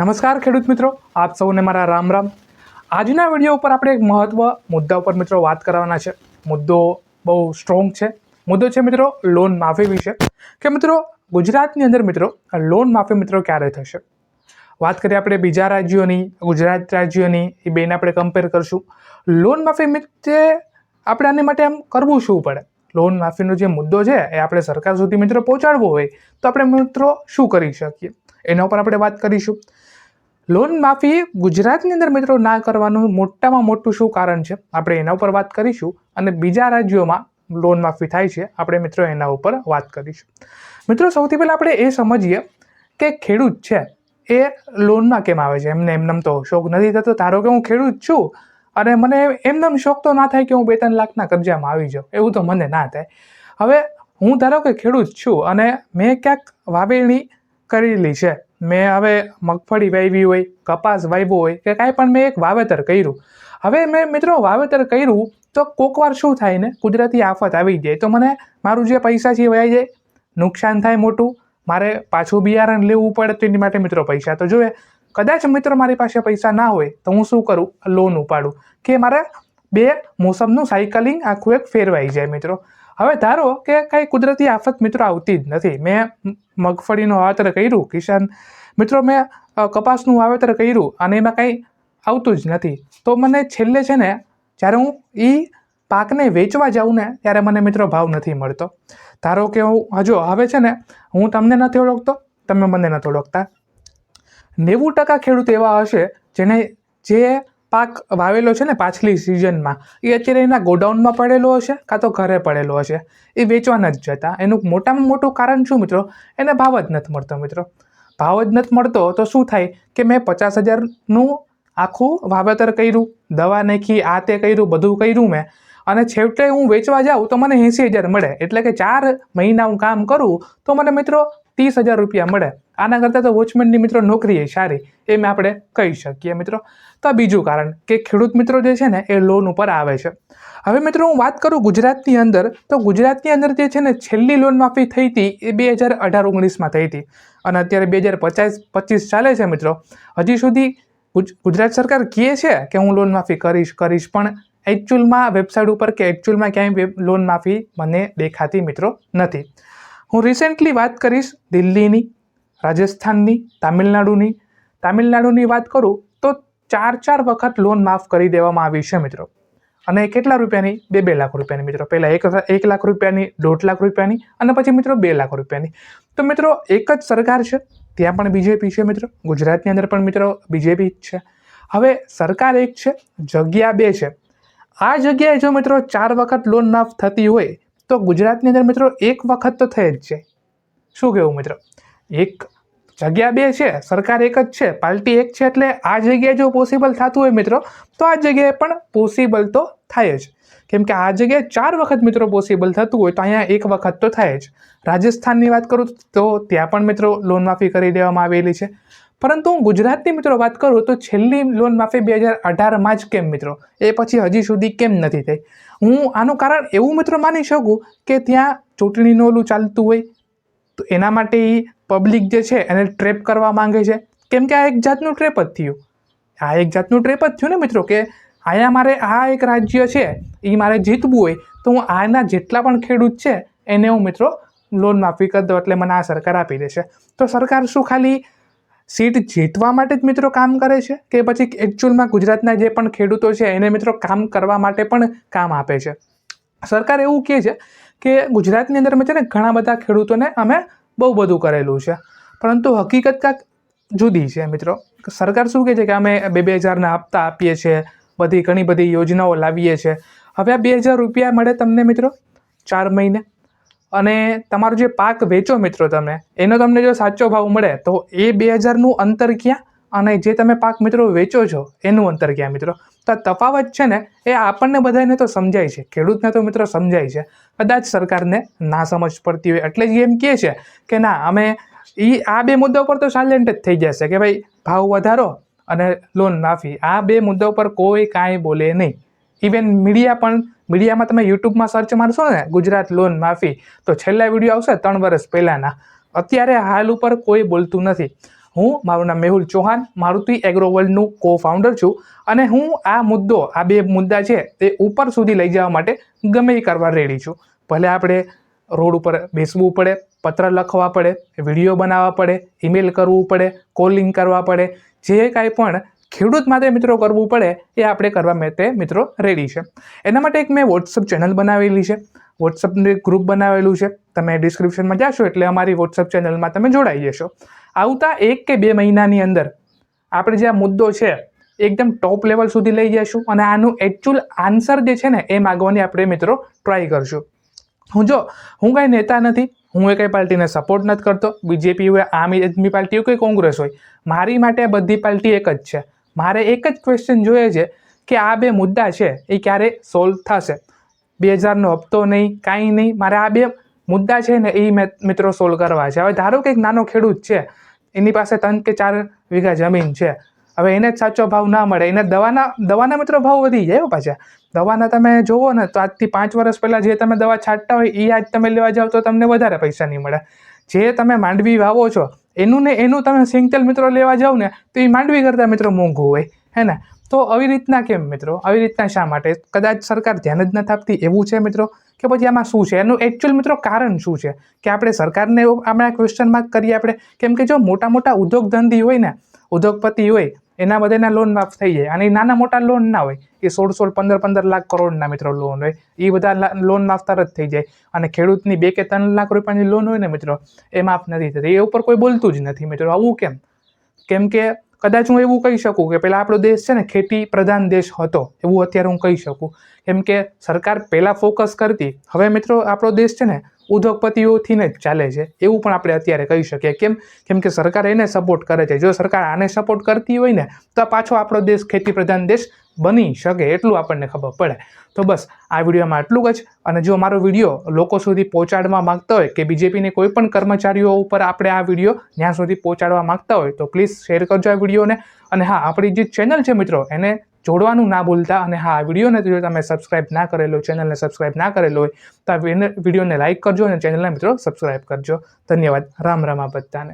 નમસ્કાર ખેડૂત મિત્રો, આપ સૌને મારા રામ રામ. આજના વીડિયો ઉપર આપણે એક મહત્વ મુદ્દા ઉપર મિત્રો વાત કરવાના છે. મુદ્દો બહુ સ્ટ્રોંગ છે. મુદ્દો છે મિત્રો લોન માફી વિશે. કે મિત્રો, ગુજરાતની અંદર મિત્રો લોન માફી મિત્રો ક્યારે થશે? વાત કરીએ આપણે બીજા રાજ્યોની, ગુજરાત રાજ્યોની, એ બેને આપણે કમ્પેર કરશું. લોન માફી મિત્રે આપણે આની માટે આમ કરવું શું પડે? લોન માફીનો જે મુદ્દો છે, એ આપણે સરકાર સુધી મિત્રો પહોંચાડવો હોય, તો આપણે મિત્રો શું કરી શકીએ? એના ઉપર આપણે વાત કરીશું. લોન માફી ગુજરાતની અંદર મિત્રો ના કરવાનું મોટામાં મોટું શું કારણ છે? આપણે એના ઉપર વાત કરીશું અને બીજા રાજ્યોમાં લોન માફી થાય છે. આપણે મિત્રો એના ઉપર વાત કરીશું. મિત્રો સૌથી પહેલાં આપણે એ સમજીએ કે ખેડૂત છે એ લોનમાં કેમ આવે છે? એમને એમનેમ તો શોખ નથી થતો. ધારો કે હું ખેડૂત છું અને મને એમનેમ શોખ તો ના થાય કે હું બે ત્રણ લાખના કબજામાં આવી જાઉં. એવું તો મને ના થાય. હવે હું ધારો કે ખેડૂત છું અને મેં ક્યાંક વાવેણી કરેલી છે. મેં હવે મગફળી વાવી હોય, કપાસ વાવ્યો હોય કે કાંઈ પણ મેં એક વાવેતર કર્યું. હવે મેં મિત્રો વાવેતર કર્યું તો કોકવાર શું થાય ને, કુદરતી આફત આવી જાય. તો મને મારું જે પૈસા છે વહી જાય. નુકસાન થાય મોટું. મારે પાછું બિયારણ લેવું પડે તો એની માટે મિત્રો પૈસા. તો જોઈએ કદાચ મિત્રો મારી પાસે પૈસા ના હોય તો હું શું કરું? લોન ઉપાડું. કે મારે બે મોસમનું સાયકલિંગ આખું એક ફેરવાઈ જાય મિત્રો. હવે ધારો કે કાંઈ કુદરતી આફત મિત્રો આવતી જ નથી. મેં મગફળીનું વાવેતર કર્યું કિસાન મિત્રો, મેં કપાસનું વાવેતર કર્યું અને એમાં કંઈ આવતું જ નથી. તો મને છેલ્લે છે ને, જ્યારે હું એ પાકને વેચવા જાઉં ને, ત્યારે મને મિત્રો ભાવ નથી મળતો. ધારો કે હું હજો હવે છે ને, હું તમને નથી ઓળખતો, તમે મને નથી ઓળખતા. નેવું ટકા ખેડૂત એવા હશે જેને, જે પાક વાવેલો છે ને પાછલી સિઝનમાં એ અત્યારે એના ગોડાઉનમાં પડેલો હશે કાં તો ઘરે પડેલો હશે? એ વેચવા નથી જતા. એનું મોટામાં મોટું કારણ શું મિત્રો? એને ભાવ જ નથી મળતો મિત્રો. ભાવ જ નથી મળતો તો શું થાય કે મેં પચાસ હજારનું આખું વાવેતર કર્યું, દવા નાખી, આ તે કર્યું, બધું કર્યું મેં. અને છેવટે હું વેચવા જાઉં તો મને એંસી હજાર મળે. એટલે કે ચાર મહિના હું કામ કરું તો મને મિત્રો ત્રીસ હજાર રૂપિયા મળે. આના કરતાં તો વોચમેનની મિત્રો નોકરી એ સારી, એમ આપણે કહી શકીએ મિત્રો. તો બીજું કારણ કે ખેડૂત મિત્રો જે છે ને, એ લોન ઉપર આવે છે. હવે મિત્રો હું વાત કરું ગુજરાતની અંદર, તો ગુજરાતની અંદર જે છે ને, છેલ્લી લોન માફી થઈ હતી એ બે હજાર અઢાર ઓગણીસમાં થઈ હતી. અને અત્યારે બે હજાર પચાસ, પચીસ ચાલે છે મિત્રો. હજી સુધી ગુજરાત સરકાર કહે છે કે હું લોન માફી કરીશ કરીશ, પણ એકચ્યુઅલમાં વેબસાઇટ ઉપર કે એકચ્યુઅલમાં ક્યાંય લોન માફી મને દેખાતી મિત્રો નથી. હું રિસેન્ટલી વાત કરીશ દિલ્હીની, રાજસ્થાનની, તામિલનાડુની. તામિલનાડુની વાત કરું તો ચાર ચાર વખત લોન માફ કરી દેવામાં આવી છે મિત્રો. અને કેટલા રૂપિયાની? બે બે લાખ રૂપિયાની મિત્રો. પહેલાં એક એક લાખ રૂપિયાની, દોઢ લાખ રૂપિયાની અને પછી મિત્રો બે લાખ રૂપિયાની. તો મિત્રો એક જ સરકાર છે, ત્યાં પણ બીજેપી છે મિત્રો. ગુજરાતની અંદર પણ મિત્રો બીજેપી જ છે. હવે સરકાર એક છે, જગ્યા બે છે. આ જગ્યાએ જો મિત્રો ચાર વખત લોન માફ થતી હોય તો ગુજરાતની અંદર મિત્રો એક વખત તો થઈ જ છે. શું કહેવું મિત્રો? એક જગ્યા બે છે, સરકાર એક જ છે, પાર્ટી એક છે એટલે આ જગ્યાએ જો પોસિબલ થતું હોય મિત્રો, તો આ જગ્યાએ પણ પોસિબલ તો થાય જ. કેમ કે આ જગ્યાએ ચાર વખત મિત્રો પોસિબલ થતું હોય તો અહીંયા એક વખત તો થાય જ. રાજસ્થાનની વાત કરું તો ત્યાં પણ મિત્રો લોન માફી કરી દેવામાં આવેલી છે. પરંતુ હું ગુજરાતની મિત્રો વાત કરું તો છેલ્લી લોન માફી બે હજાર અઢારમાં જ કેમ મિત્રો? એ પછી હજી સુધી કેમ નથી થઈ? હું આનું કારણ એવું મિત્રો માની શકું કે ત્યાં ચૂંટણીનું ઓલું ચાલતું હોય, તો એના માટે એ પબ્લિક જે છે એને ટ્રેપ કરવા માંગે છે. કેમ કે આ એક જાતનું ટ્રેપ જ થયું. આ એક જાતનું ટ્રેપ જ થયું ને મિત્રો કે અહીંયા મારે આ એક રાજ્ય છે એ મારે જીતવું હોય, તો હું આના જેટલા પણ ખેડૂત છે, એને હું મિત્રો લોન માફી કરી દઉં એટલે મને આ સરકાર આપી દેશે. તો સરકાર શું ખાલી સીટ જીતવા માટે જ મિત્રો કામ કરે છે કે પછી એકચ્યુઅલમાં ગુજરાતના જે પણ ખેડૂતો છે એને મિત્રો કામ કરવા માટે પણ કામ આપે છે? સરકાર એવું કહે છે કે ગુજરાતની અંદર છે ને ઘણા બધા ખેડૂતોને અમે બહુ બધું કરેલું છે. પરંતુ હકીકત કાંક જુદી છે મિત્રો. સરકાર શું કહે છે કે અમે બે બે હજારના હપ્તા આપીએ છીએ, બધી ઘણી બધી યોજનાઓ લાવીએ છીએ. હવે આ બે હજાર રૂપિયા મળે તમને મિત્રો? ચાર મહિને? અને તમારો જે પાક વેચો મિત્રો તમે, એનો તમને જો સાચો ભાવ મળે, તો એ બે હજારનું અંતર ક્યાં? અને જે તમે પાક મિત્રો વેચો છો, એનું અંતર ક્યાં મિત્રો? તો તફાવત છે ને, એ આપણને બધાને તો સમજાય છે, ખેડૂતને તો મિત્રો સમજાય છે. કદાચ સરકારને ના સમજ પડતી હોય, એટલે જ એમ કહે છે કે ના, અમે એ આ બે મુદ્દા ઉપર તો સાયલેન્ટ જ થઈ જશે કે ભાઈ, ભાવ વધારો અને લોન માફી, આ બે મુદ્દા ઉપર કોઈ કાંઈ બોલે નહીં. ઇવન મીડિયા પણ મીડિયામાં તમે યુટ્યુબમાં સર્ચ મારશો ને, ગુજરાત લોન માફી, તો છેલ્લા વીડિયો આવશે ત્રણ વર્ષ પહેલાંના. અત્યારે હાલ ઉપર કોઈ બોલતું નથી. હું, મારું નામ મેહુલ ચૌહાણ, મારુતિ એગ્રો વર્લ્ડનું કો ફાઉન્ડર છું અને હું આ મુદ્દો, આ બે મુદ્દા છે તે ઉપર સુધી લઈ જવા માટે ગમે એ કરવા રેડી છું. ભલે આપણે રોડ ઉપર બેસવું પડે, પત્ર લખવા પડે વીડિયો બનાવવા પડે ઈમેલ કરવું પડે કોલિંગ કરવા પડે, જે કાંઈ પણ ખેડૂત માટે મિત્રો કરવું પડે એ આપણે કરવા માટે મિત્રો રેડી છે. એના માટે એક મેં વોટ્સઅપ ચેનલ બનાવેલી છે. વોટ્સઅપનું એક ગ્રુપ બનાવેલું છે. તમે ડિસ્ક્રિપ્શનમાં જાશો એટલે અમારી વોટ્સઅપ ચેનલમાં તમે જોડાઈ જશો. આવતા એક કે બે મહિનાની અંદર આપણે જે આ મુદ્દો છે, એકદમ ટોપ લેવલ સુધી લઈ જઈશું અને આનું એકચ્યુઅલ આન્સર જે છે ને, એ માગવાની આપણે મિત્રો ટ્રાય કરશું. હું જો, હું કાંઈ નેતા નથી, હું એ કંઈ પાર્ટીને સપોર્ટ નથી કરતો. બીજેપી હોય, આમ આદમી પાર્ટી હોય કે કોંગ્રેસ હોય. મારી માટે આ બધી પાર્ટી એક જ છે. મારે એક જ ક્વેશ્ચન જોઈએ છે કે આ બે મુદ્દા છે, એ ક્યારે સોલ્વ થશે? બે હજારનો હપ્તો નહીં, કાંઈ નહીં, મારે આ બે મુદ્દા છે ને, એ મિત્રો સોલ્વ કરવા છે. હવે ધારો કે એક નાનો ખેડૂત છે, એની પાસે ત્રણ કે ચાર વીઘા જમીન છે. હવે એને જ સાચો ભાવ ના મળે. એને દવાના દવાના મિત્રો ભાવ વધી જાય પાછા. દવાના તમે જુઓ ને, તો આજથી પાંચ વર્ષ પહેલાં જે તમે દવા છાંટતા હોય એ આજ તમે લેવા જાઓ તો તમને વધારે પૈસા નહીં મળે. જે તમે માંડવી વાવો છો, એનું ને એનું તમે સિંગતેલ મિત્રો લેવા જાઓ ને, તો એ માંડવી કરતાં મિત્રો મોંઘું હોય, હે ને? તો આવી રીતના કેમ મિત્રો? આવી રીતના શા માટે? કદાચ સરકાર ધ્યાન જ નથી આપતી એવું છે મિત્રો? કે પછી આમાં શું છે? એનું એકચ્યુઅલ મિત્રો કારણ શું છે? કે આપણે સરકારને આપણે ક્વેશ્ચન માર્ક કરીએ આપણે? કેમ કે જો મોટા મોટા ઉદ્યોગ ધંધી હોય ને, ઉદ્યોગપતિ હોય એના બધાના લોન માફ થઈ જાય. અને નાના મોટા લોન ના હોય, એ સોળ સોળ પંદર પંદર લાખ કરોડના મિત્રો લોન હોય, એ બધા લોન માફ તરત થઈ જાય. અને ખેડૂતની બે કે ત્રણ લાખ રૂપિયાની લોન હોય ને મિત્રો, એ માફ નથી થતી. એ ઉપર કોઈ બોલતું જ નથી મિત્રો. આવું કેમ? કેમ કે કદાચ હું એવું કહી શકું કે પહેલાં આપણો દેશ છે ને ખેતી પ્રધાન દેશ હતો, એવું અત્યારે હું કહી શકું. કેમ કે સરકાર પહેલાં ફોકસ કરતી. હવે મિત્રો, આપણો દેશ છે ને ઉદ્યોગપતિઓથી જ ચાલે છે. એવું પણ આપણે અત્યારે કહી શકીએ. કેમ? કેમ કે સરકાર એને સપોર્ટ કરે છે. જો સરકાર આને સપોર્ટ કરતી હોય ને, તો પાછો આપણો દેશ ખેતી પ્રધાન દેશ બની શકે એટલું આપણને ખબર પડે. તો બસ, આ વિડીયોમાં આટલું જ. અને જો મારો વીડિયો લોકો સુધી પહોંચાડવા માંગતા હોય કે બીજેપીની કોઈ પણ કર્મચારીઓ ઉપર આપણે આ વીડિયો ત્યાં સુધી પહોંચાડવા માગતા હોય, તો પ્લીઝ શેર કરજો આ વિડીયોને. અને હા, આપણી જે ચેનલ છે મિત્રો, એને જોડવાનું ના ભૂલતા અને હા, આ વિડીયોને જો તમે સબસ્ક્રાઇબ ના કરેલો ચેનલને સબસ્ક્રાઇબ ના કરેલો હોય, તો આ વિડીયોને લાઇક કરજો અને ચેનલના મિત્રો સબસ્ક્રાઇબ કરજો. ધન્યવાદ. રામ રામ આ બધાને.